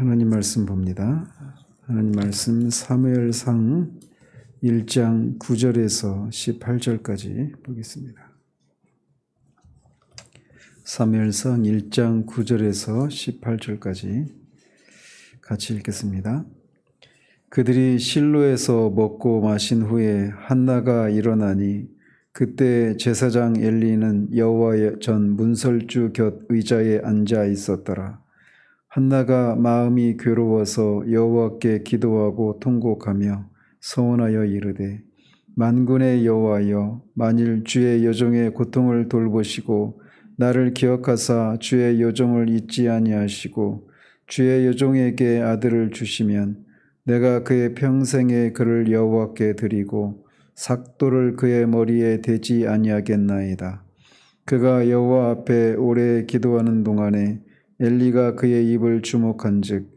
하나님 말씀 봅니다. 하나님 말씀 사무엘상 1장 9절에서 18절까지 보겠습니다. 사무엘상 1장 9절에서 18절까지 같이 읽겠습니다. 그들이 실로에서 먹고 마신 후에 한나가 일어나니 그때 제사장 엘리는 여호와의 전 문설주 곁 의자에 앉아 있었더라. 한나가 마음이 괴로워서 여호와께 기도하고 통곡하며 서원하여 이르되 만군의 여호와여 만일 주의 여종의 고통을 돌보시고 나를 기억하사 주의 여종을 잊지 아니하시고 주의 여종에게 아들을 주시면 내가 그의 평생에 그를 여호와께 드리고 삭도를 그의 머리에 대지 아니하겠나이다. 그가 여호와 앞에 오래 기도하는 동안에 엘리가 그의 입을 주목한즉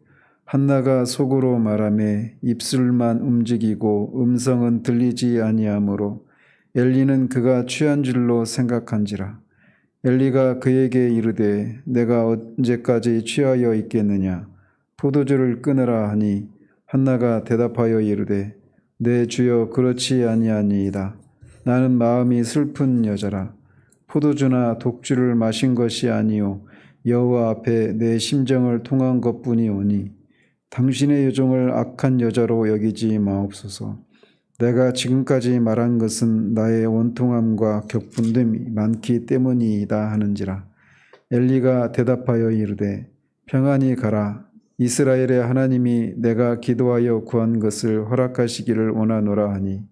한나가 속으로 말하매 입술만 움직이고 음성은 들리지 아니하므로 엘리는 그가 취한 줄로 생각한지라. 엘리가 그에게 이르되 내가 언제까지 취하여 있겠느냐? 포도주를 끊으라 하니 한나가 대답하여 이르되 내 주여 그렇지 아니하니이다. 나는 마음이 슬픈 여자라. 포도주나 독주를 마신 것이 아니요 여호와 앞에 내 심정을 통한 것뿐이오니 당신의 여종을 악한 여자로 여기지 마옵소서. 내가 지금까지 말한 것은 나의 원통함과 격분됨이 많기 때문이다 하는지라. 엘리가 대답하여 이르되 평안히 가라. 이스라엘의 하나님이 내가 기도하여 구한 것을 허락하시기를 원하노라 하니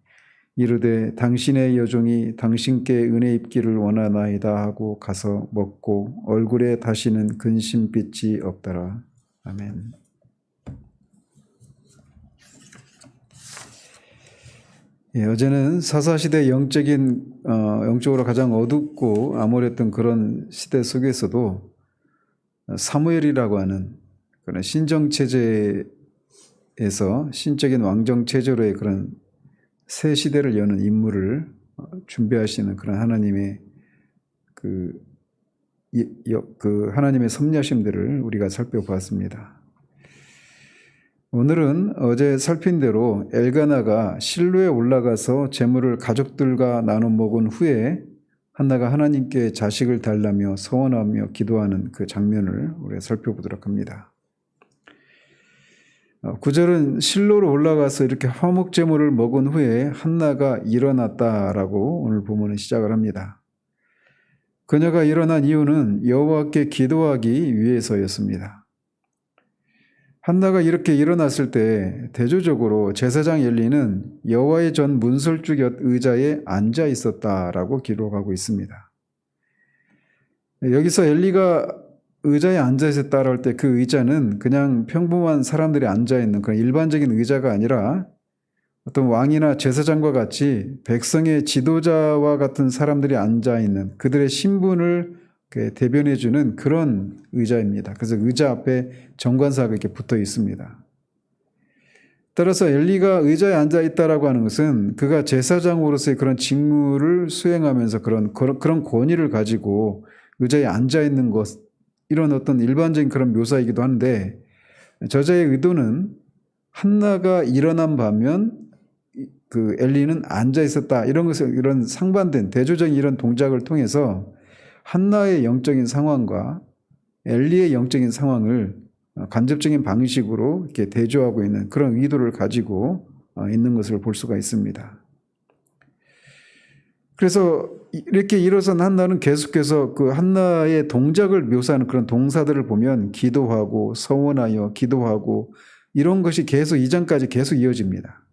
이르되 당신의 여종이 당신께 은혜 입기를 원하나이다 하고 가서 먹고 얼굴에 다시는 근심빛이 없더라. 아멘. 예, 어제는 사사시대 영적인 어, 영적으로 가장 어둡고 암울했던 그런 시대 속에서도 사무엘이라고 하는 그런 신정 체제에서 신적인 왕정 체제로의 그런 새 시대를 여는 인물을 어, 준비하시는 그런 하나님의 그, 그 하나님의 섭려심들을 우리가 살펴보았습니다. 오늘은 어제 살핀 대로 엘가나가 실로에 올라가서 재물을 가족들과 나눠 먹은 후에 한나가 하나님께 자식을 달라며 소원하며 기도하는 그 장면을 우리가 살펴보도록 합니다. 어, 구절은 실로로 올라가서 이렇게 화목 제물을 먹은 후에 한나가 일어났다라고 오늘 본문은 시작을 합니다. 그녀가 일어난 이유는 여호와께 기도하기 위해서였습니다. 한나가 이렇게 일어났을 때 대조적으로 제사장 엘리는 여호와의 전 문설주 곁 의자에 앉아 있었다라고 기록하고 있습니다. 여기서 엘리가 의자에 앉아 있었다라고 할때 그 의자는 그냥 평범한 사람들이 앉아 있는 그런 일반적인 의자가 아니라 어떤 왕이나 제사장과 같이 백성의 지도자와 같은 사람들이 앉아 있는 그들의 신분을 이렇게 대변해 주는 그런 의자입니다. 그래서 의자 앞에 정관사가 이렇게 붙어 있습니다. 따라서 엘리가 의자에 앉아 있다라고 하는 것은 그가 제사장으로서의 그런 직무를 수행하면서 그런 그런 권위를 가지고 의자에 앉아 있는 것 이런 어떤 일반적인 그런 묘사이기도 한데 저자의 의도는 한나가 일어난 반면 그 엘리는 앉아 있었다 이런 것을 이런 상반된 대조적인 이런 동작을 통해서 한나의 영적인 상황과 엘리의 영적인 상황을 간접적인 방식으로 이렇게 대조하고 있는 그런 의도를 가지고 어, 있는 것을 볼 수가 있습니다. 그래서 이렇게 일어선 한나는 계속해서 그 한나의 동작을 묘사하는 그런 동사들을 보면 기도하고 서원하여 기도하고 이런 것이 계속 이전까지 계속 이어집니다.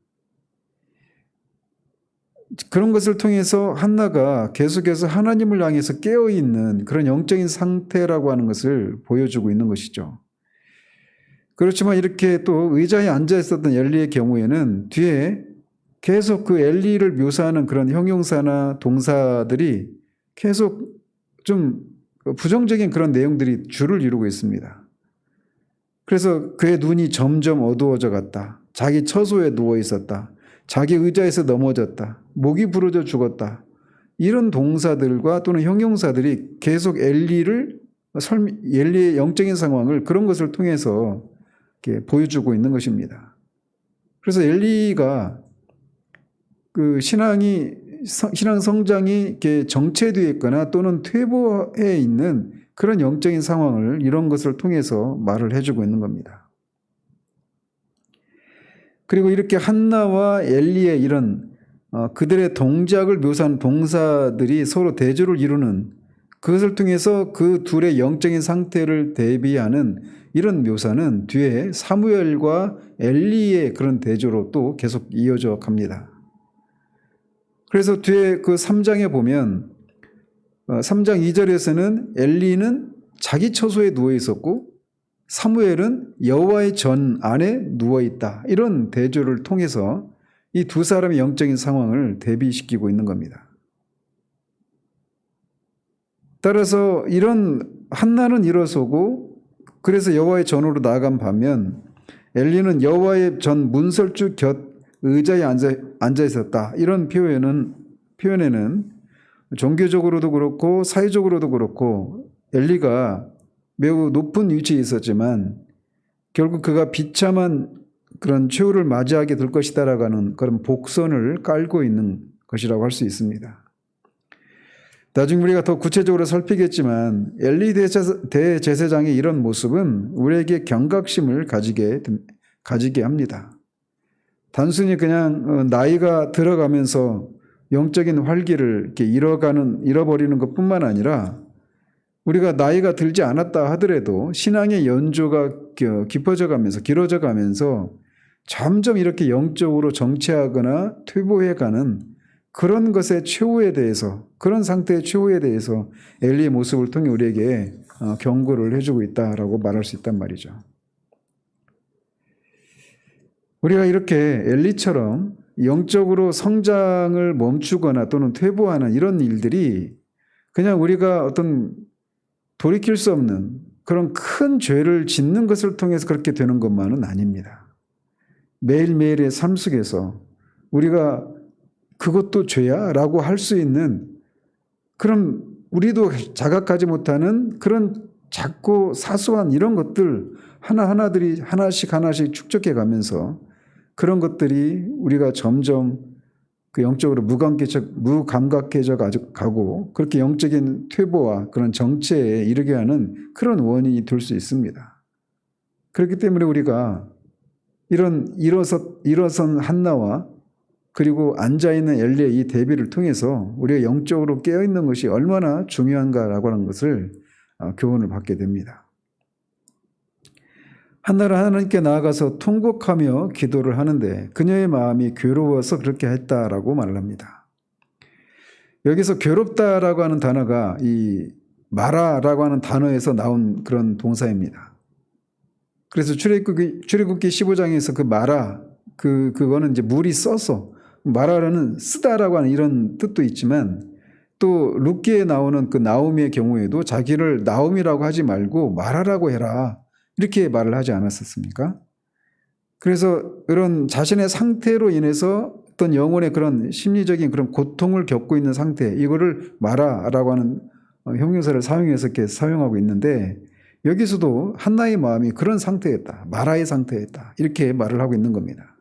그런 것을 통해서 한나가 계속해서 하나님을 향해서 깨어 있는 그런 영적인 상태라고 하는 것을 보여주고 있는 것이죠. 그렇지만 이렇게 또 의자에 앉아 있었던 엘리의 경우에는 뒤에 계속 그 엘리를 묘사하는 그런 형용사나 동사들이 계속 좀 부정적인 그런 내용들이 줄을 이루고 있습니다. 그래서 그의 눈이 점점 어두워져 갔다. 자기 처소에 누워 있었다. 자기 의자에서 넘어졌다. 목이 부러져 죽었다. 이런 동사들과 또는 형용사들이 계속 엘리를 설미, 엘리의 영적인 상황을 그런 것을 통해서 보여주고 있는 것입니다. 그래서 엘리가 그 신앙이 성- 신앙 성장이 이렇게 정체되어 있거나 또는 퇴보해 있는 그런 영적인 상황을 이런 것을 통해서 말을 해주고 있는 겁니다. 그리고 이렇게 한나와 엘리의 이런 어, 그들의 동작을 묘사한 동사들이 서로 대조를 이루는 그것을 통해서 그 둘의 영적인 상태를 대비하는 이런 묘사는 뒤에 사무엘과 엘리의 그런 대조로 또 계속 이어져 갑니다. 그래서 뒤에 그 3장에 보면 어, 3장 2절에서는 엘리는 자기 처소에 누워 있었고 사무엘은 여호와의 전 안에 누워 있다. 이런 대조를 통해서 이 두 사람의 영적인 상황을 대비시키고 있는 겁니다. 따라서 이런 한나는 일어서고 그래서 여호와의 전으로 나아간 반면 엘리는 여호와의 전 문설주 곁 의자에 앉아, 앉아 있었다. 이런 표현은 표현에는 종교적으로도 그렇고 사회적으로도 그렇고 엘리가 매우 높은 위치에 있었지만 결국 그가 비참한 그런 최후를 맞이하게 될 것이다라고 하는 그런 복선을 깔고 있는 것이라고 할 수 있습니다. 나중에 우리가 더 구체적으로 살피겠지만 엘리 대제사- 대제사장의 이런 모습은 우리에게 경각심을 가지게 됨- 가지게 합니다. 단순히 그냥 어, 나이가 들어가면서 영적인 활기를 이렇게 잃어가는 잃어버리는 것뿐만 아니라 우리가 나이가 들지 않았다 하더라도 신앙의 연조가 겨- 깊어져 가면서 길어져 가면서 점점 이렇게 영적으로 정체하거나 퇴보해 가는 그런 것의 최후에 대해서 그런 상태의 최후에 대해서 엘리의 모습을 통해 우리에게 어, 경고를 해주고 있다라고 말할 수 있단 말이죠. 우리가 이렇게 엘리처럼 영적으로 성장을 멈추거나 또는 퇴보하는 이런 일들이 그냥 우리가 어떤 돌이킬 수 없는 그런 큰 죄를 짓는 것을 통해서 그렇게 되는 것만은 아닙니다. 매일매일의 삶 속에서 우리가 그것도 죄야? 라고 할 수 있는 그런 우리도 자각하지 못하는 그런 작고 사소한 이런 것들 하나하나들이 하나씩 하나씩 축적해 가면서 그런 것들이 우리가 점점 그 영적으로 무감각해져, 무감각해져 가고 그렇게 영적인 퇴보와 그런 정체에 이르게 하는 그런 원인이 될 수 있습니다. 그렇기 때문에 우리가 이런 일어서, 일어선 한나와 그리고 앉아있는 엘리의 이 대비를 통해서 우리가 영적으로 깨어있는 것이 얼마나 중요한가라고 하는 것을 어, 교훈을 받게 됩니다. 한나는 하나님께 나아가서 통곡하며 기도를 하는데 그녀의 마음이 괴로워서 그렇게 했다라고 말을 합니다. 여기서 괴롭다라고 하는 단어가 이 마라라고 하는 단어에서 나온 그런 동사입니다. 그래서 출애굽기 출애굽기 15장에서 그 마라 그 그거는 이제 물이 써서 마라라는 쓰다라고 하는 이런 뜻도 있지만 또 룻기에 나오는 그 나오미의 경우에도 자기를 나오미라고 하지 말고 마라라고 해라 이렇게 말을 하지 않았었습니까? 그래서 이런 자신의 상태로 인해서 어떤 영혼의 그런 심리적인 그런 고통을 겪고 있는 상태 이거를 마라라고 하는 어, 형용사를 사용해서 이렇게 사용하고 있는데 여기서도 한나의 마음이 그런 상태였다. 마라의 상태였다. 이렇게 말을 하고 있는 겁니다.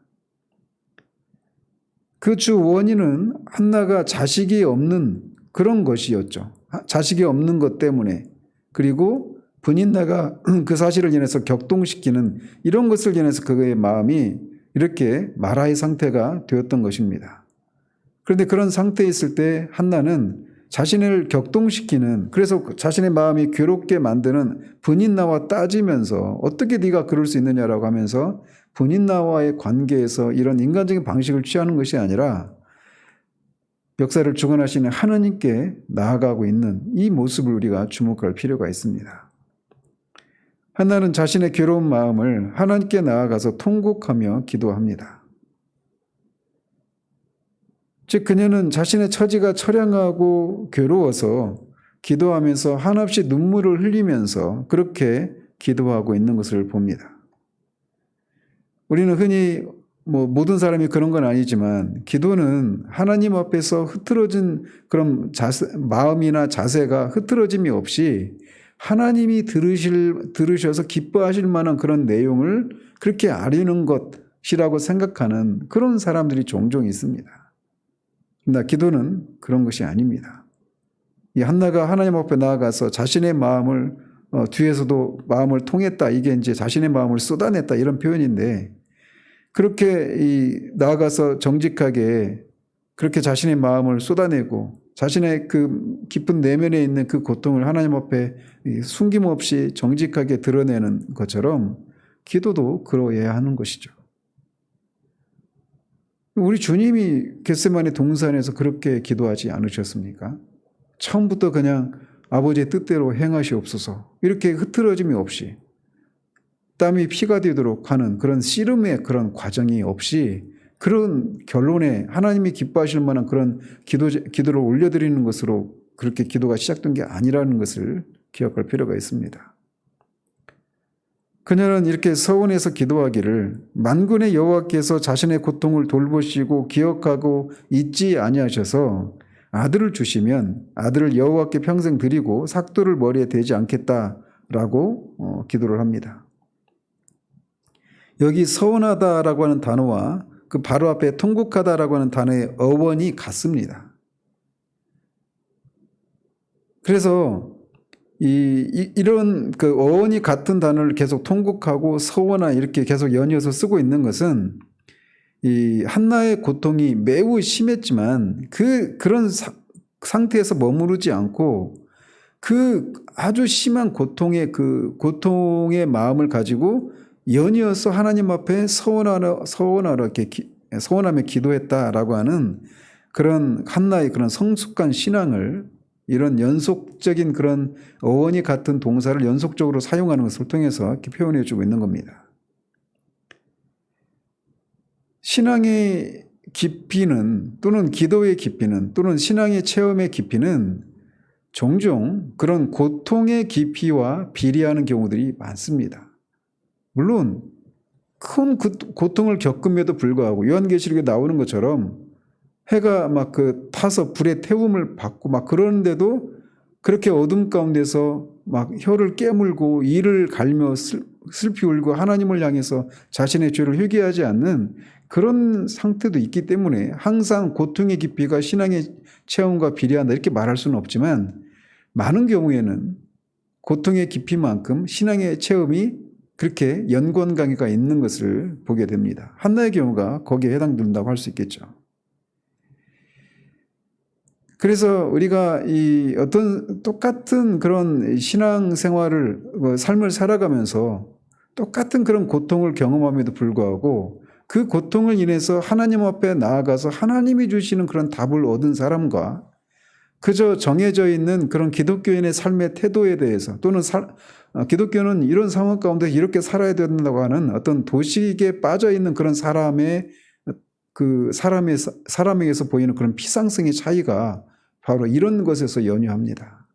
그 주 원인은 한나가 자식이 없는 그런 것이었죠. 하- 자식이 없는 것 때문에 그리고 분인나가 그 사실을 인해서 격동시키는 이런 것을 인해서 그의 마음이 이렇게 마라의 상태가 되었던 것입니다. 그런데 그런 상태에 있을 때 한나는 자신을 격동시키는 그래서 자신의 마음이 괴롭게 만드는 분인나와 따지면서 어떻게 네가 그럴 수 있느냐라고 하면서 분인나와의 관계에서 이런 인간적인 방식을 취하는 것이 아니라 역사를 주관하시는 하나님께 나아가고 있는 이 모습을 우리가 주목할 필요가 있습니다. 하나는 자신의 괴로운 마음을 하나님께 나아가서 통곡하며 기도합니다. 즉 그녀는 자신의 처지가 처량하고 괴로워서 기도하면서 한없이 눈물을 흘리면서 그렇게 기도하고 있는 것을 봅니다. 우리는 흔히 뭐 모든 사람이 그런 건 아니지만 기도는 하나님 앞에서 흐트러진 그런 자세, 마음이나 자세가 흐트러짐이 없이 하나님이 들으실 들으셔서 기뻐하실 만한 그런 내용을 그렇게 아리는 것이라고 생각하는 그런 사람들이 종종 있습니다. 나 기도는 그런 것이 아닙니다. 이 한나가 하나님 앞에 나아가서 자신의 마음을 어, 뒤에서도 마음을 통했다 이게 이제 자신의 마음을 쏟아냈다 이런 표현인데 그렇게 이 나아가서 정직하게 그렇게 자신의 마음을 쏟아내고 자신의 그 깊은 내면에 있는 그 고통을 하나님 앞에 이 숨김없이 정직하게 드러내는 것처럼 기도도 그러해야 하는 것이죠. 우리 주님이 겟세만의 동산에서 그렇게 기도하지 않으셨습니까? 처음부터 그냥 아버지의 뜻대로 행하시옵소서 이렇게 흐트러짐이 없이 땀이 피가 되도록 하는 그런 씨름의 그런 과정이 없이 그런 결론에 하나님이 기뻐하실 만한 그런 기도, 기도를 올려드리는 것으로 그렇게 기도가 시작된 게 아니라는 것을 기억할 필요가 있습니다. 그녀는 이렇게 서원해서 기도하기를 만군의 여호와께서 자신의 고통을 돌보시고 기억하고 잊지 아니하셔서 아들을 주시면 아들을 여호와께 평생 드리고 삭도를 머리에 대지 않겠다라고 어, 기도를 합니다. 여기 서운하다라고 하는 단어와 그 바로 앞에 통곡하다라고 하는 단어의 어원이 같습니다. 그래서 이, 이, 런그 어원이 같은 단어를 계속 통곡하고 서원하 이렇게 계속 연이어서 쓰고 있는 것은 이 한나의 고통이 매우 심했지만 그 그런 사, 상태에서 머무르지 않고 그 아주 심한 고통의 그 고통의 마음을 가지고 연이어서 하나님 앞에 서원하러 서원하러 이렇게 기, 서원하며 기도했다라고 하는 그런 한나의 그런 성숙한 신앙을 이런 연속적인 그런 어원이 같은 동사를 연속적으로 사용하는 것을 통해서 이렇게 표현해 주고 있는 겁니다. 신앙의 깊이는 또는 기도의 깊이는 또는 신앙의 체험의 깊이는 종종 그런 고통의 깊이와 비례하는 경우들이 많습니다. 물론 큰 고통을 겪음에도 불구하고 요한계시록에 나오는 것처럼 해가 막 그 타서 불에 태움을 받고 막 그러는데도 그렇게 어둠 가운데서 막 혀를 깨물고 이를 갈며 슬피 울고 하나님을 향해서 자신의 죄를 회개하지 않는 그런 상태도 있기 때문에 항상 고통의 깊이가 신앙의 체험과 비례한다 이렇게 말할 수는 없지만 많은 경우에는 고통의 깊이만큼 신앙의 체험이 그렇게 연관 관계가 있는 것을 보게 됩니다. 한나의 경우가 거기에 해당된다고 할 수 있겠죠. 그래서 우리가 이 어떤 똑같은 그런 신앙 생활을, 뭐 삶을 살아가면서 똑같은 그런 고통을 경험함에도 불구하고 그 고통을 인해서 하나님 앞에 나아가서 하나님이 주시는 그런 답을 얻은 사람과 그저 정해져 있는 그런 기독교인의 삶의 태도에 대해서 또는 살, 어, 기독교는 이런 상황 가운데 이렇게 살아야 된다고 하는 어떤 도식에 빠져 있는 그런 사람의 그 사람의 사람에게서 보이는 그런 피상성의 차이가 바로 이런 것에서 연유합니다.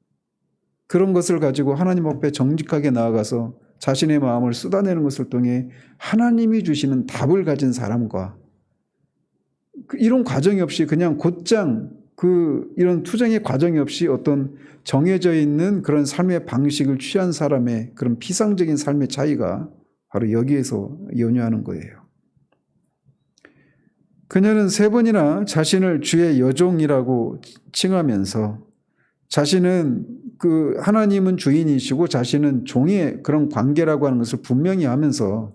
그런 것을 가지고 하나님 앞에 정직하게 나아가서 자신의 마음을 쏟아내는 것을 통해 하나님이 주시는 답을 가진 사람과 그 이런 과정이 없이 그냥 곧장 그 이런 투쟁의 과정이 없이 어떤 정해져 있는 그런 삶의 방식을 취한 사람의 그런 피상적인 삶의 차이가 바로 여기에서 연유하는 거예요. 그녀는 세 번이나 자신을 주의 여종이라고 칭하면서 자신은 그 하나님은 주인이시고 자신은 종의 그런 관계라고 하는 것을 분명히 하면서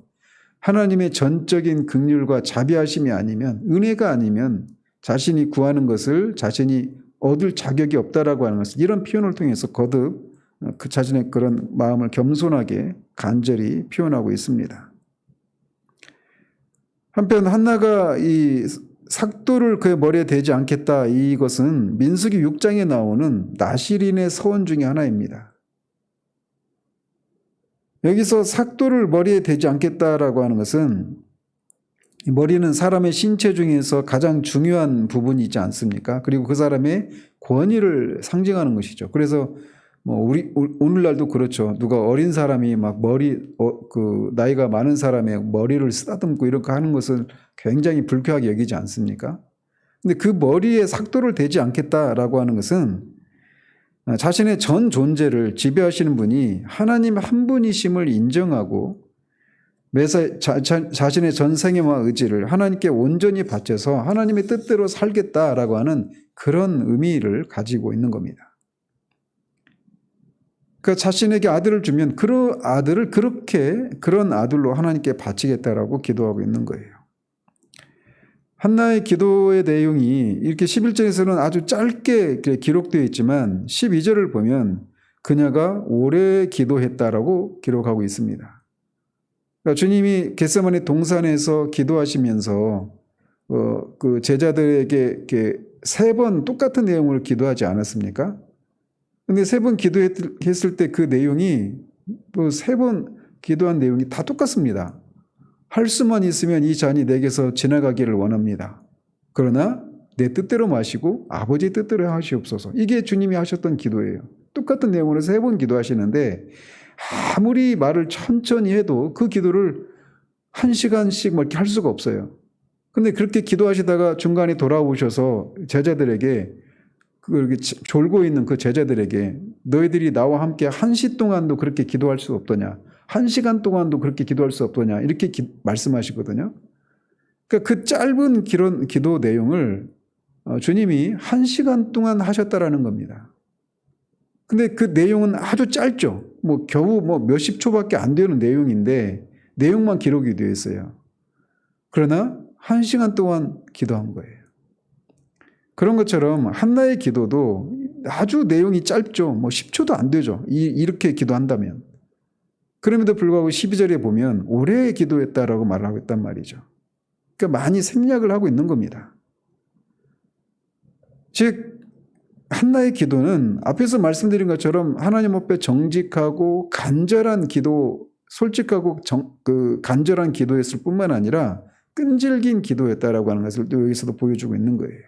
하나님의 전적인 극률과 자비하심이 아니면 은혜가 아니면 자신이 구하는 것을 자신이 얻을 자격이 없다라고 하는 것을 이런 표현을 통해서 거듭 그 자신의 그런 마음을 겸손하게 간절히 표현하고 있습니다. 한편 한나가 이 삭도를 그의 머리에 대지 않겠다 이것은 민수기 6장에 나오는 나시린의 서원 중의 하나입니다. 여기서 삭도를 머리에 대지 않겠다라고 하는 것은 머리는 사람의 신체 중에서 가장 중요한 부분이지 않습니까? 그리고 그 사람의 권위를 상징하는 것이죠. 그래서 뭐 우리 오늘날도 그렇죠. 누가 어린 사람이 막 머리 어, 그 나이가 많은 사람의 머리를 쓰다듬고 이렇게 하는 것을 굉장히 불쾌하게 여기지 않습니까? 근데 그 머리에 삭도를 대지 않겠다라고 하는 것은 자신의 전 존재를 지배하시는 분이 하나님 한 분이심을 인정하고 매사 자신의 전생애와 의지를 하나님께 온전히 바쳐서 하나님의 뜻대로 살겠다라고 하는 그런 의미를 가지고 있는 겁니다. 그 자신에게 아들을 주면 그 아들을 그렇게 그런 아들로 하나님께 바치겠다라고 기도하고 있는 거예요. 한나의 기도의 내용이 이렇게 11절에서는 아주 짧게 기록되어 있지만 12절을 보면 그녀가 오래 기도했다라고 기록하고 있습니다. 그러니까 주님이 겟세마네 동산에서 기도하시면서 어, 그 제자들에게 이렇게 세 번 똑같은 내용을 기도하지 않았습니까? 근데 세 번 기도했을 때 그 내용이 뭐 세 번 기도한 내용이 다 똑같습니다. 할 수만 있으면 이 잔이 내게서 지나가기를 원합니다. 그러나 내 뜻대로 마시고 아버지 뜻대로 하시옵소서. 이게 주님이 하셨던 기도예요. 똑같은 내용으로 세 번 기도하시는데 아무리 말을 천천히 해도 그 기도를 한 시간씩 뭐 이렇게 할 수가 없어요. 근데 그렇게 기도하시다가 중간에 돌아오셔서 제자들에게 그렇게 졸고 있는 그 제자들에게 너희들이 나와 함께 한 시 동안도 그렇게 기도할 수 없더냐? 한 시간 동안도 그렇게 기도할 수 없더냐? 이렇게 기, 말씀하시거든요. 그러니까 그 짧은 기론, 기도 내용을 어, 주님이 한 시간 동안 하셨다라는 겁니다. 근데 그 내용은 아주 짧죠. 뭐 겨우 뭐 몇십 초밖에 안 되는 내용인데 내용만 기록이 되어 있어요. 그러나 한 시간 동안 기도한 거예요. 그런 것처럼 한나의 기도도 아주 내용이 짧죠. 뭐 10초도 안 되죠. 이, 이렇게 기도한다면. 그럼에도 불구하고 12절에 보면 오래 기도했다라고 말을 하고 있단 말이죠. 그러니까 많이 생략을 하고 있는 겁니다. 즉, 한나의 기도는 앞에서 말씀드린 것처럼 하나님 앞에 정직하고 간절한 기도, 솔직하고 정, 그 간절한 기도였을 뿐만 아니라 끈질긴 기도였다라고 하는 것을 또 여기서도 보여주고 있는 거예요.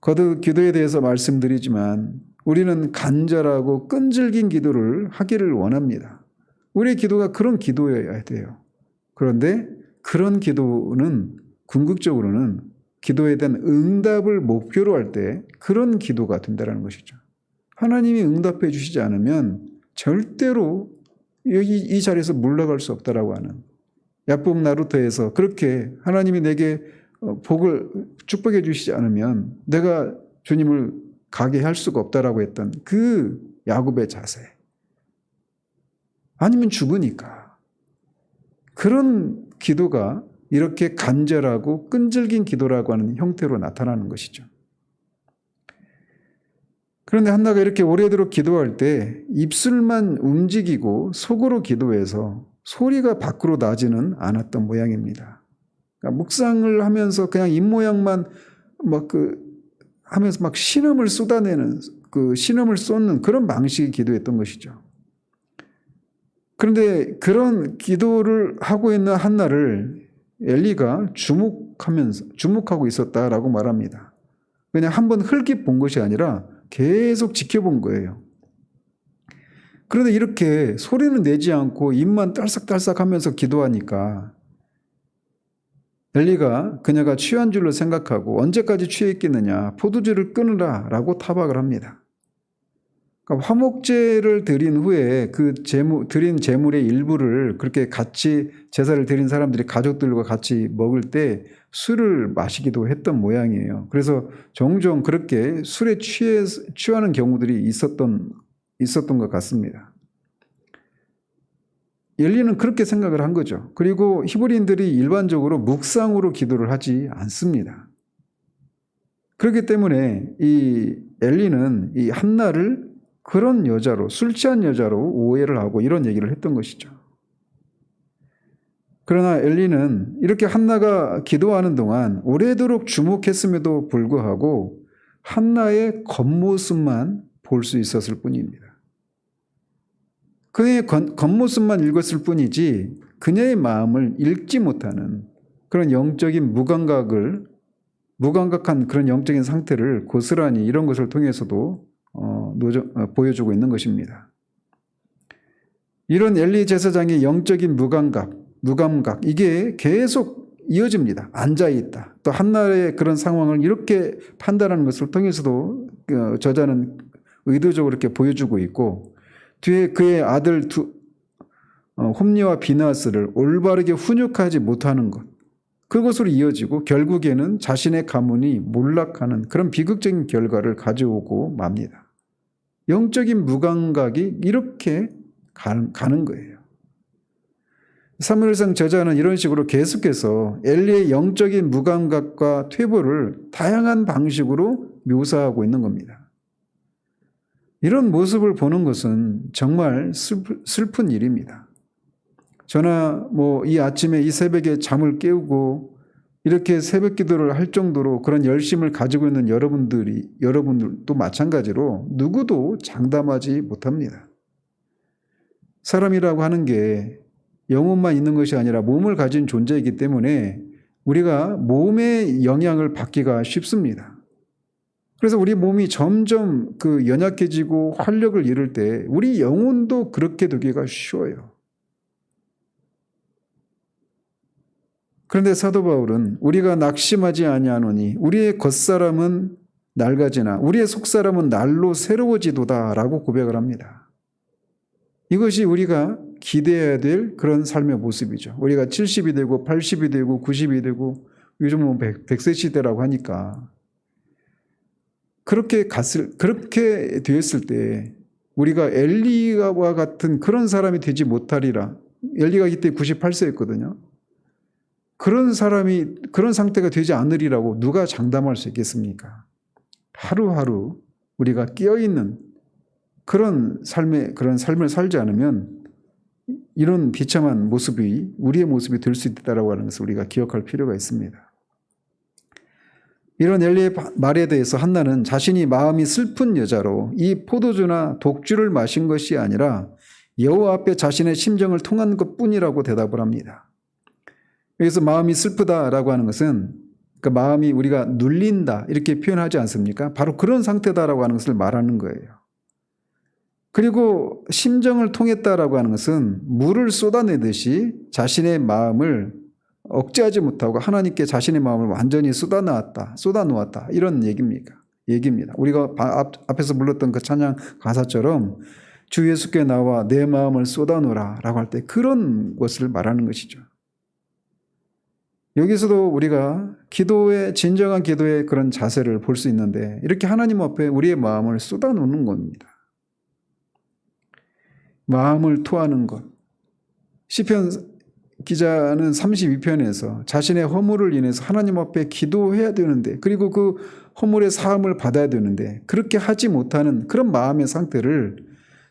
거듭 기도에 대해서 말씀드리지만 우리는 간절하고 끈질긴 기도를 하기를 원합니다. 우리의 기도가 그런 기도여야 돼요. 그런데 그런 기도는 궁극적으로는 기도에 대한 응답을 목표로 할 때 그런 기도가 된다는 것이죠. 하나님이 응답해 주시지 않으면 절대로 여기 이 자리에서 물러갈 수 없다라고 하는 야뽕 나루터에서 그렇게 하나님이 내게 어, 복을 축복해 주시지 않으면 내가 주님을 가게 할 수가 없다라고 했던 그 야곱의 자세. 아니면 죽으니까. 그런 기도가 이렇게 간절하고 끈질긴 기도라고 하는 형태로 나타나는 것이죠. 그런데 한나가 이렇게 오래도록 기도할 때 입술만 움직이고 속으로 기도해서 소리가 밖으로 나지는 않았던 모양입니다. 그러니까 묵상을 하면서 그냥 입모양만 막 그 하면서 막 신음을 쏟아내는 그 신음을 쏟는 그런 방식의 기도했던 것이죠. 그런데 그런 기도를 하고 있는 한나를 엘리가 주목하면서 주목하고 있었다라고 말합니다. 그냥 한번 흘깃 본 것이 아니라 계속 지켜본 거예요. 그런데 이렇게 소리는 내지 않고 입만 딸싹딸싹 하면서 기도하니까 엘리가 그녀가 취한 줄로 생각하고 언제까지 취해 있겠느냐 포도주를 끊으라 라고 타박을 합니다. 그러니까 화목제를 드린 후에 그 재물, 드린 재물의 일부를 그렇게 같이 제사를 드린 사람들이 가족들과 같이 먹을 때 술을 마시기도 했던 모양이에요. 그래서 종종 그렇게 술에 취해, 취하는 경우들이 있었던, 있었던 것 같습니다. 엘리는 그렇게 생각을 한 거죠. 그리고 히브리인들이 일반적으로 묵상으로 기도를 하지 않습니다. 그렇기 때문에 이 엘리는 이 한나를 그런 여자로 술 취한 여자로 오해를 하고 이런 얘기를 했던 것이죠. 그러나 엘리는 이렇게 한나가 기도하는 동안 오래도록 주목했음에도 불구하고 한나의 겉모습만 볼 수 있었을 뿐입니다. 그의 겉모습만 읽었을 뿐이지 그녀의 마음을 읽지 못하는 그런 영적인 무감각을 무감각한 그런 영적인 상태를 고스란히 이런 것을 통해서도 보여주고 있는 것입니다. 이런 엘리 제사장의 영적인 무감각, 무감각 이게 계속 이어집니다. 앉아 있다. 또 한날의 그런 상황을 이렇게 판단하는 것을 통해서도 어, 저자는 의도적으로 이렇게 보여주고 있고 뒤에 그의 아들 두, 어, 홈리와 비나스를 올바르게 훈육하지 못하는 것. 그것으로 이어지고 결국에는 자신의 가문이 몰락하는 그런 비극적인 결과를 가져오고 맙니다. 영적인 무감각이 이렇게 가, 가는 거예요. 사무엘상 저자는 이런 식으로 계속해서 엘리의 영적인 무감각과 퇴보를 다양한 방식으로 묘사하고 있는 겁니다. 이런 모습을 보는 것은 정말 슬픈 일입니다. 저나 뭐 이 아침에 이 새벽에 잠을 깨우고 이렇게 새벽 기도를 할 정도로 그런 열심을 가지고 있는 여러분들이 여러분들도 마찬가지로 누구도 장담하지 못합니다. 사람이라고 하는 게 영혼만 있는 것이 아니라 몸을 가진 존재이기 때문에 우리가 몸의 영향을 받기가 쉽습니다. 그래서 우리 몸이 점점 그 연약해지고 활력을 잃을 때 우리 영혼도 그렇게 되기가 쉬워요. 그런데 사도 바울은 우리가 낙심하지 아니하노니 우리의 겉사람은 낡아지나 우리의 속사람은 날로 새로워지도다라고 고백을 합니다. 이것이 우리가 기대해야 될 그런 삶의 모습이죠. 우리가 70이 되고 80이 되고 90이 되고 요즘은 100, 100세 시대라고 하니까 그렇게 갔을 그렇게 되었을 때 우리가 엘리와 같은 그런 사람이 되지 못하리라. 엘리가 이때 98세였거든요. 그런 사람이 그런 상태가 되지 않으리라고 누가 장담할 수 있겠습니까? 하루하루 우리가 끼어 있는 그런 삶의 그런 삶을 살지 않으면 이런 비참한 모습이 우리의 모습이 될 수 있다라고 하는 것을 우리가 기억할 필요가 있습니다. 이런 엘리의 말에 대해서 한나는 자신이 마음이 슬픈 여자로 이 포도주나 독주를 마신 것이 아니라 여호와 앞에 자신의 심정을 통한 것뿐이라고 대답을 합니다. 여기서 마음이 슬프다라고 하는 것은 그 마음이 우리가 눌린다 이렇게 표현하지 않습니까? 바로 그런 상태다라고 하는 것을 말하는 거예요. 그리고 심정을 통했다라고 하는 것은 물을 쏟아내듯이 자신의 마음을 억제하지 못하고 하나님께 자신의 마음을 완전히 쏟아놓았다, 쏟아놓았다 이런 얘기입니까? 얘기입니다. 우리가 앞, 에서 불렀던 그 찬양 가사처럼 주 예수께 나와 내 마음을 쏟아놓으라라고 할 때 그런 것을 말하는 것이죠. 여기서도 우리가 기도의 진정한 기도의 그런 자세를 볼 수 있는데 이렇게 하나님 앞에 우리의 마음을 쏟아놓는 겁니다. 마음을 토하는 것. 시편 기자는 32편에서 자신의 허물을 인해서 하나님 앞에 기도해야 되는데 그리고 그 허물의 사함을 받아야 되는데 그렇게 하지 못하는 그런 마음의 상태를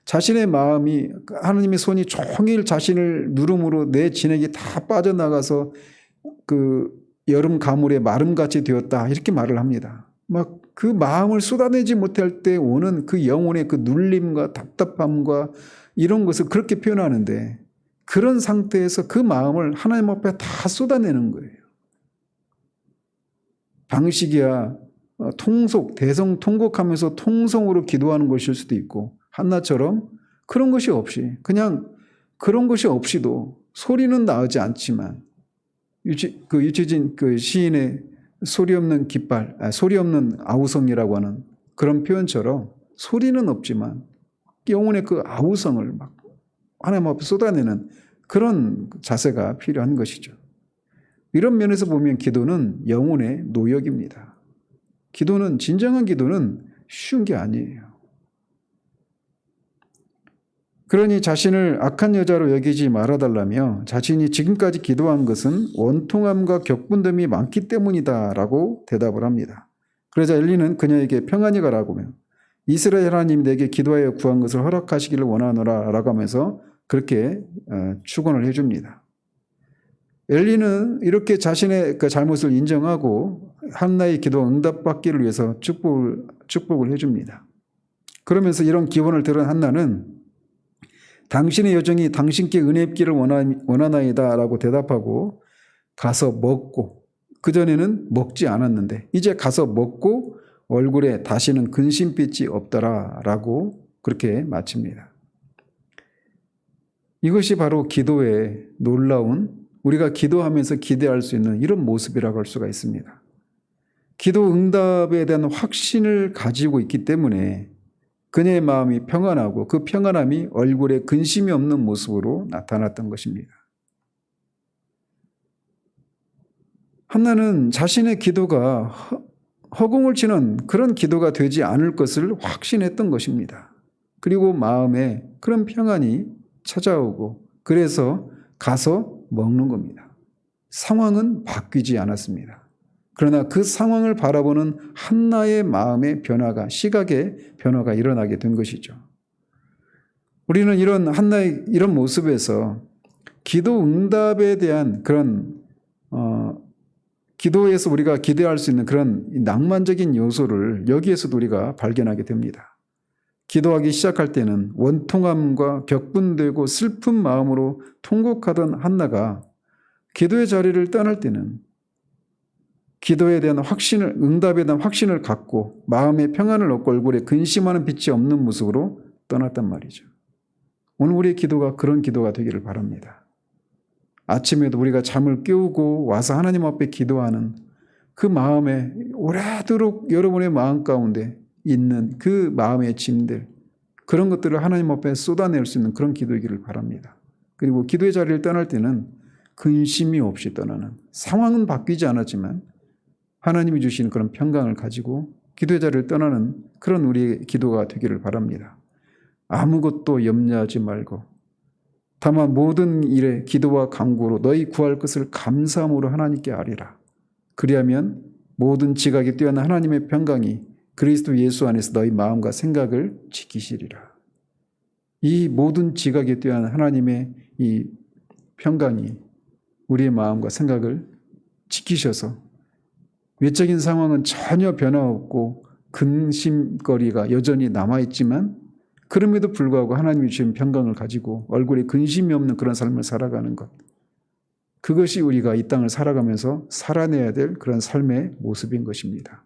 자신의 마음이 하나님의 손이 종일 자신을 누름으로 내 진액이 다 빠져나가서 그 여름 가물에 마름같이 되었다 이렇게 말을 합니다. 막 그 마음을 쏟아내지 못할 때 오는 그 영혼의 그 눌림과 답답함과 이런 것을 그렇게 표현하는데 그런 상태에서 그 마음을 하나님 앞에 다 쏟아내는 거예요. 방식이야 어, 통속, 대성 통곡하면서 통성으로 기도하는 것일 수도 있고 한나처럼 그런 것이 없이 그냥 그런 것이 없이도 소리는 나오지 않지만 유치, 그 유치진 그 시인의 소리 없는 깃발, 아, 소리 없는 아우성이라고 하는 그런 표현처럼 소리는 없지만 영혼의 그 아우성을 막 하나님 앞에 쏟아내는 그런 자세가 필요한 것이죠. 이런 면에서 보면 기도는 영혼의 노역입니다. 기도는, 진정한 기도는 쉬운 게 아니에요. 그러니 자신을 악한 여자로 여기지 말아달라며 자신이 지금까지 기도한 것은 원통함과 격분됨이 많기 때문이다 라고 대답을 합니다. 그러자 엘리는 그녀에게 평안히 가라고 하며 이스라엘 하나님 내게 기도하여 구한 것을 허락하시기를 원하노라 라고 하면서 그렇게 어, 축원을 해줍니다. 엘리는 이렇게 자신의 그 잘못을 인정하고 한나의 기도 응답받기를 위해서 축복을, 축복을 해줍니다. 그러면서 이런 기원을 들은 한나는 당신의 여정이 당신께 은혜 입기를 원하나이다 라고 대답하고 가서 먹고 그전에는 먹지 않았는데 이제 가서 먹고 얼굴에 다시는 근심빛이 없더라 라고 그렇게 마칩니다. 이것이 바로 기도의 놀라운 우리가 기도하면서 기대할 수 있는 이런 모습이라고 할 수가 있습니다. 기도 응답에 대한 확신을 가지고 있기 때문에 그녀의 마음이 평안하고 그 평안함이 얼굴에 근심이 없는 모습으로 나타났던 것입니다. 한나는 자신의 기도가 허- 허공을 치는 그런 기도가 되지 않을 것을 확신했던 것입니다. 그리고 마음에 그런 평안이 찾아오고 그래서 가서 먹는 겁니다. 상황은 바뀌지 않았습니다. 그러나 그 상황을 바라보는 한나의 마음의 변화가 시각의 변화가 일어나게 된 것이죠. 우리는 이런 한나의 이런 모습에서 기도 응답에 대한 그런 어, 기도에서 우리가 기대할 수 있는 그런 낭만적인 요소를 여기에서도 우리가 발견하게 됩니다. 기도하기 시작할 때는 원통함과 격분되고 슬픈 마음으로 통곡하던 한나가 기도의 자리를 떠날 때는 기도에 대한 확신을, 응답에 대한 확신을 갖고 마음의 평안을 얻고 얼굴에 근심하는 빛이 없는 모습으로 떠났단 말이죠. 오늘 우리의 기도가 그런 기도가 되기를 바랍니다. 아침에도 우리가 잠을 깨우고 와서 하나님 앞에 기도하는 그 마음에 오래도록 여러분의 마음 가운데 있는 그 마음의 짐들, 그런 것들을 하나님 앞에 쏟아낼 수 있는 그런 기도이기를 바랍니다. 그리고 기도의 자리를 떠날 때는 근심이 없이 떠나는 상황은 바뀌지 않았지만 하나님이 주시는 그런 평강을 가지고 기도의 자리를 떠나는 그런 우리의 기도가 되기를 바랍니다. 아무것도 염려하지 말고 다만 모든 일에 기도와 간구로 너희 구할 것을 감사함으로 하나님께 아리라. 그리하면 모든 지각이 뛰어난 하나님의 평강이 그리스도 예수 안에서 너희 마음과 생각을 지키시리라. 이 모든 지각이 뛰어난 하나님의 이 평강이 우리의 마음과 생각을 지키셔서 외적인 상황은 전혀 변화 없고 근심거리가 여전히 남아있지만 그럼에도 불구하고 하나님이 주신 평강을 가지고 얼굴에 근심이 없는 그런 삶을 살아가는 것. 그것이 우리가 이 땅을 살아가면서 살아내야 될 그런 삶의 모습인 것입니다.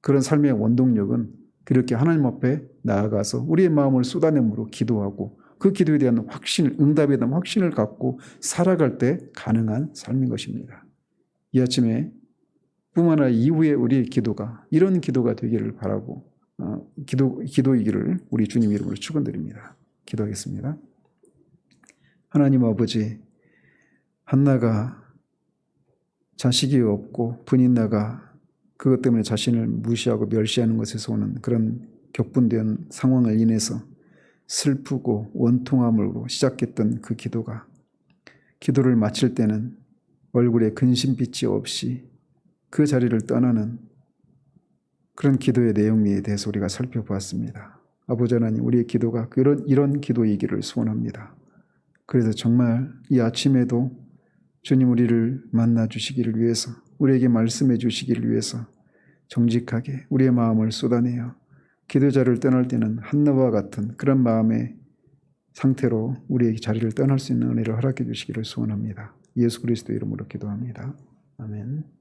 그런 삶의 원동력은 그렇게 하나님 앞에 나아가서 우리의 마음을 쏟아내므로 기도하고 그 기도에 대한 확신, 응답에 대한 확신을 갖고 살아갈 때 가능한 삶인 것입니다. 이 아침에 뿐만 아니라 이후에 우리의 기도가 이런 기도가 되기를 바라고 어, 기도 기도이기를 우리 주님 이름으로 축원드립니다. 기도하겠습니다. 하나님 아버지 한나가 자식이 없고 분인 나가 그것 때문에 자신을 무시하고 멸시하는 것에서 오는 그런 격분된 상황을 인해서 슬프고 원통함으로 시작했던 그 기도가 기도를 마칠 때는 얼굴에 근심빛이 없이 그 자리를 떠나는 그런 기도의 내용에 대해서 우리가 살펴보았습니다. 아버지 하나님, 우리의 기도가 그런 이런 기도이기를 소원합니다. 그래서 정말 이 아침에도 주님 우리를 만나 주시기를 위해서 우리에게 말씀해 주시기를 위해서 정직하게 우리의 마음을 쏟아내어 기도자를 떠날 때는 한나와 같은 그런 마음의 상태로 우리의 자리를 떠날 수 있는 은혜를 허락해 주시기를 소원합니다. 예수 그리스도 이름으로 기도합니다. 아멘.